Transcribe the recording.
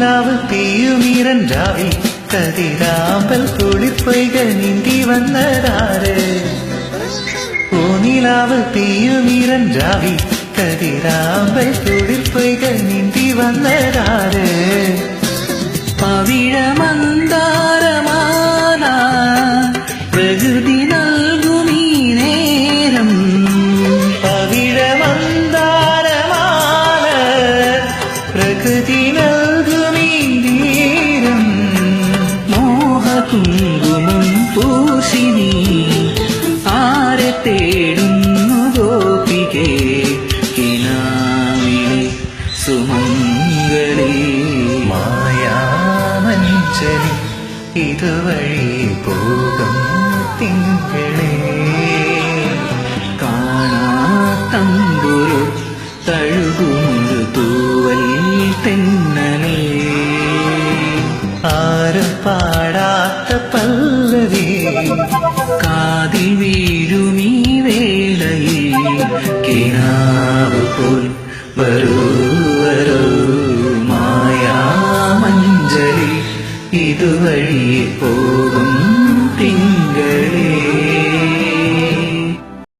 நிலாவு தீயும் இரண்டாவில் கதிராம்பல் குளிர்ப்பைகள் நீந்தி வந்ததாறு பூநிலாவு தீயும் இரண்டாவில் கதிராம்பல் குளிர்ப்பைகள் நீந்தி வந்ததாறு பவிழ மந்தாரமானா பிரகுதி நல்குமி நேரம் பவிழ மந்தாரமான பிரகுதி நல் പൂശിനി ആരെ തേടുന്നു ഗോപികേ? കിനാവിലെ സുമംഗളി. മായാമഞ്ചലി ഇതുവഴി പോകും തിങ്കളേ. കാണാത്തമ്പുരു തഴുകുമൊരു തൂവൽ തെന്നലേ. ആരും പാടാത്ത പല്ലവി காதில் வீழுமீ வேளையில் கிணாவு போல் வரூ வரூ மாயா மஞ்சளி இதுவழியே போகும் திங்களில்